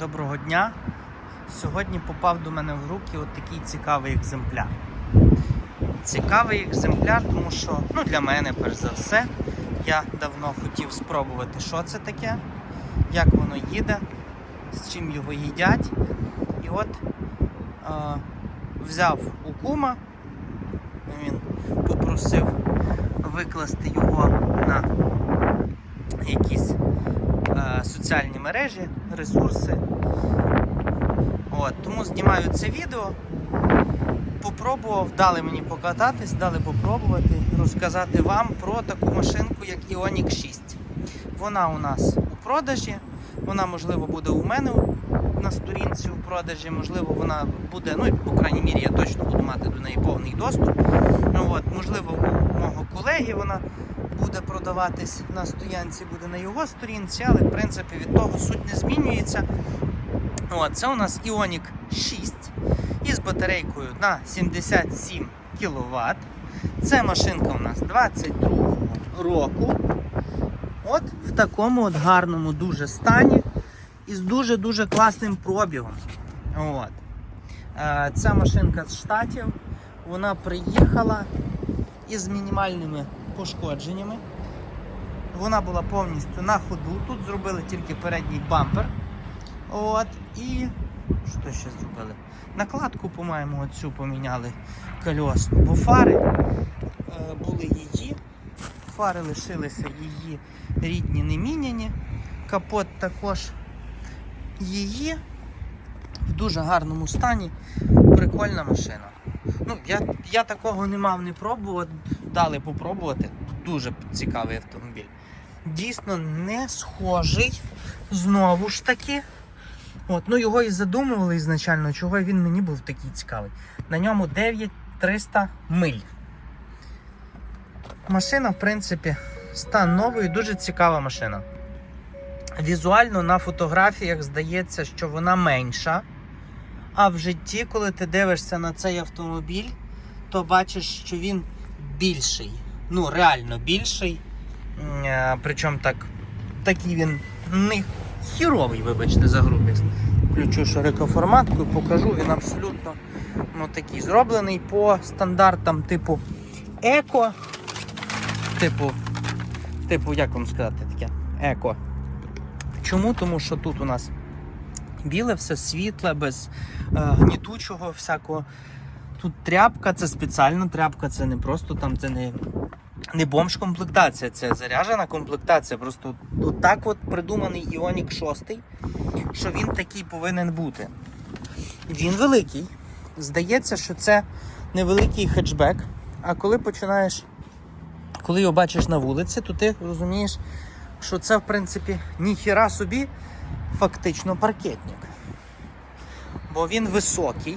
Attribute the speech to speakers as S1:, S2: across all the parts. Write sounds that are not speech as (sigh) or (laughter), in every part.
S1: Доброго дня. Сьогодні попав до мене в руки от такий цікавий екземпляр. Цікавий екземпляр, тому що ну, для мене, перш за все, я давно хотів спробувати, що це таке, як воно їде, з чим його їдять. І от е, взяв у кума, він попросив викласти його на якісь соціальні мережі, ресурси. От, тому знімаю це відео. Попробував, дали мені покататись, дали попробувати розказати вам про таку машинку, як Ioniq 6. Вона у нас у продажі, вона, можливо, буде у мене на сторінці у продажі, можливо, вона буде, ну, по крайній мірі, я точно буду мати до неї повний доступ. Ну, от, можливо, у мого колеги вона буде продаватись на стоянці, буде на його сторінці, але в принципі від того суть не змінюється. От, це у нас Ioniq 6 із батарейкою на 77 кВт. Це машинка у нас 22 року. От в такому от гарному дуже стані і з дуже-дуже класним пробігом. От. Е, Ця машинка з штатів. Вона приїхала із мінімальними пошкодженнями. Вона була повністю на ходу. Тут зробили тільки передній бампер. От, і що ще зробили? Накладку, по-моєму, оцю поміняли кольосну, бо фари е, були її, фари лишилися її рідні, не міняні. Капот також її в дуже гарному стані. Прикольна машина. Ну, я, я такого не мав не пробував, дали попробувати. Дуже цікавий автомобіль. Дійсно не схожий знову ж таки. От, ну його і задумували ізначально, чого він мені був такий цікавий. На ньому 9300 миль. Машина, в принципі, стан новий, дуже цікава машина. Візуально на фотографіях здається, що вона менша. А в житті, коли ти дивишся на цей автомобіль, то бачиш, що він більший. Ну, реально більший. Е, Причому так, такий він не хіровий, вибачте, за грубість. Включу широкоформатку і покажу, він абсолютно ну, такий зроблений по стандартам типу еко. Типу, типу, як вам сказати таке? Еко. Чому? Тому що тут у нас біле, все світле, без е, гнітучого всякого. Тут тряпка, це спеціальна тряпка, це не просто там, це не, не бомж-комплектація, це заряджена комплектація. Просто от так от придуманий Ioniq 6, що він такий повинен бути. Він великий. Здається, що це невеликий хетчбек. А коли починаєш, коли його бачиш на вулиці, то ти розумієш, що це, в принципі, ніхіра собі фактично паркетник. Бо він високий.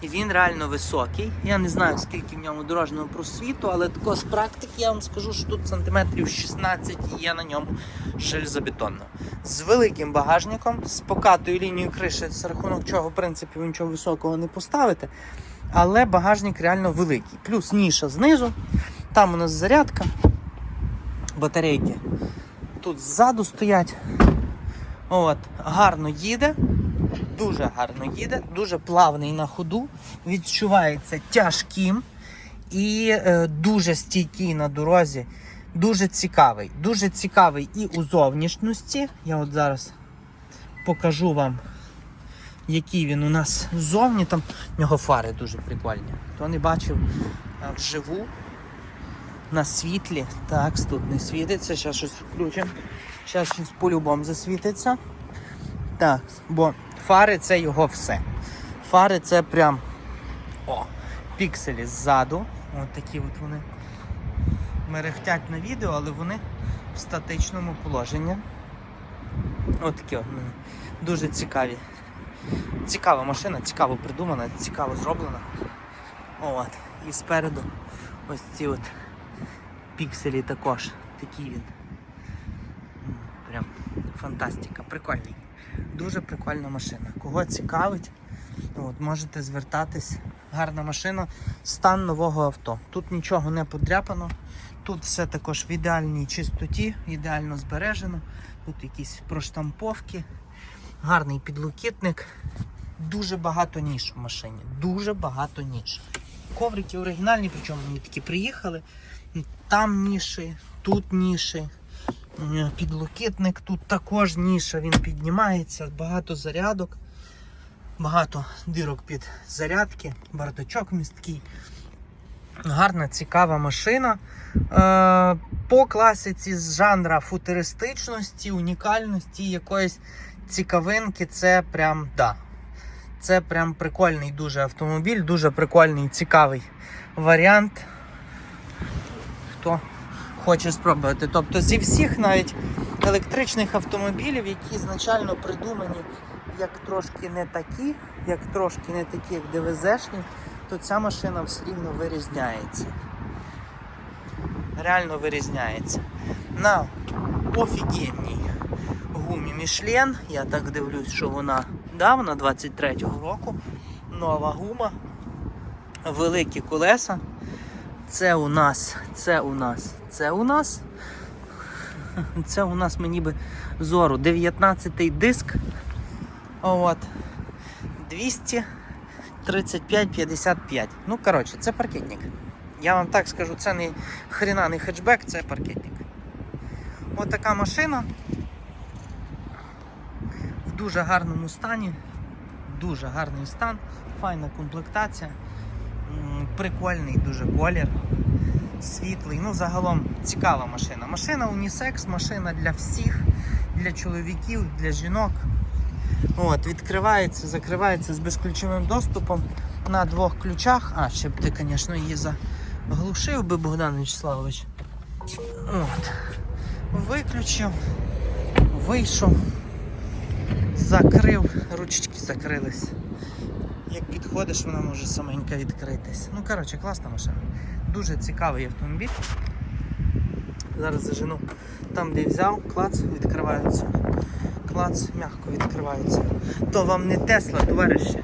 S1: І він реально високий. Я не знаю, скільки в ньому дорожнього просвіту, але тако з практики я вам скажу, що тут сантиметрів 16 і є на ньому железобетонно. З великим багажником, з покатою лінією криші, з рахунок чого, в принципі, ви нічого високого не поставите. Але багажник реально великий. Плюс ніша знизу, там у нас зарядка, батарейки тут ззаду стоять. От, гарно їде, дуже гарно їде, дуже плавний на ходу, відчувається тяжким і е, дуже стійкий на дорозі. Дуже цікавий. Дуже цікавий і у зовнішності. Я от зараз покажу вам, який він у нас ззовні. Там в нього фари дуже прикольні. Хто не бачив е, вживу на світлі. Так, тут не світиться, зараз щось включимо. Зараз щось по-любому засвітиться. Так, бо фари це його все. Фари це прям о, пікселі ззаду. От такі от вони мерехтять на відео, але вони в статичному положенні. От такі дуже цікаві. Цікава машина, цікаво придумана, цікаво зроблена. От. І спереду ось ці от пікселі також. Такий він. Фантастика, прикольний. Дуже прикольна машина. Кого цікавить, от, можете звертатись. Гарна машина, стан нового авто. Тут нічого не подряпано, тут все також в ідеальній чистоті, ідеально збережено. Тут якісь проштамповки, Гарний підлокітник. Дуже багато ніж в машині. Дуже багато ніж. Коврики оригінальні, причому вони такі приїхали. Там ніші, тут ніші. М, Підлокітник, тут також ніша, він піднімається, багато зарядок, багато дирок під зарядки, бардачок місткий. Гарна, цікава машина. Е, по класиці з жанра футуристичності, унікальності, якоїсь цікавинки, це прям да. Це прям прикольний дуже автомобіль, дуже прикольний, цікавий варіант. Хто хоче спробувати. Тобто зі всіх навіть електричних автомобілів, які ізначально придумані як трошки не такі, як трошки не такі, як ДВЗшні, то ця машина все рівно вирізняється. Реально вирізняється. На офігенній гумі Мішлен. Я так дивлюсь, що вона да, вона 23-го року. Нова гума. Великі колеса. Це у нас, це у нас, це у нас. (laughs) Це у нас мені би зору. 19-й диск. От. 235-55. Ну, коротше, це паркетник. Я вам так скажу, це не хрена не хетчбек, це паркетник. От така машина. В дуже гарному стані. Дуже гарний стан, файна комплектація. Прикольний дуже колір. Світлий. Ну, загалом цікава машина. Машина унісекс, машина для всіх, для чоловіків, для жінок. От, відкривається, закривається з безключовим доступом на двох ключах. А, ще б ти, звісно, її заглушив би Богдан Вячеславович. От. Виключив, вийшов, закрив, ручки закрились. Як підходиш, вона може саменька відкритись. Ну, коротше, класна машина. Дуже цікавий автомобіль. Зараз зажену там, де взяв, клац, відкриваються. Клац, м'яко відкриваються. То вам не Тесла, товариші.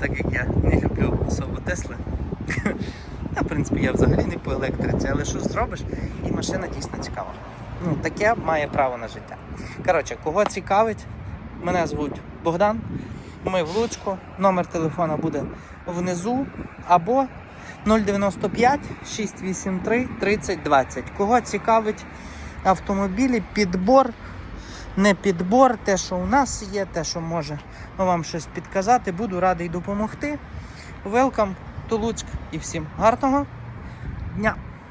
S1: Так як я не люблю особо Тесли. В принципі, я взагалі не по електриці, але що зробиш, і машина дійсно цікава. Ну, таке має право на життя. Коротше, кого цікавить, мене звуть Богдан. Ми в Луцьку. Номер телефона буде внизу або 095 683 3020. Кого цікавить автомобілі, підбор, не підбор, те, що у нас є, те, що може вам щось підказати, буду радий допомогти. To Луцьк і всім гарного дня!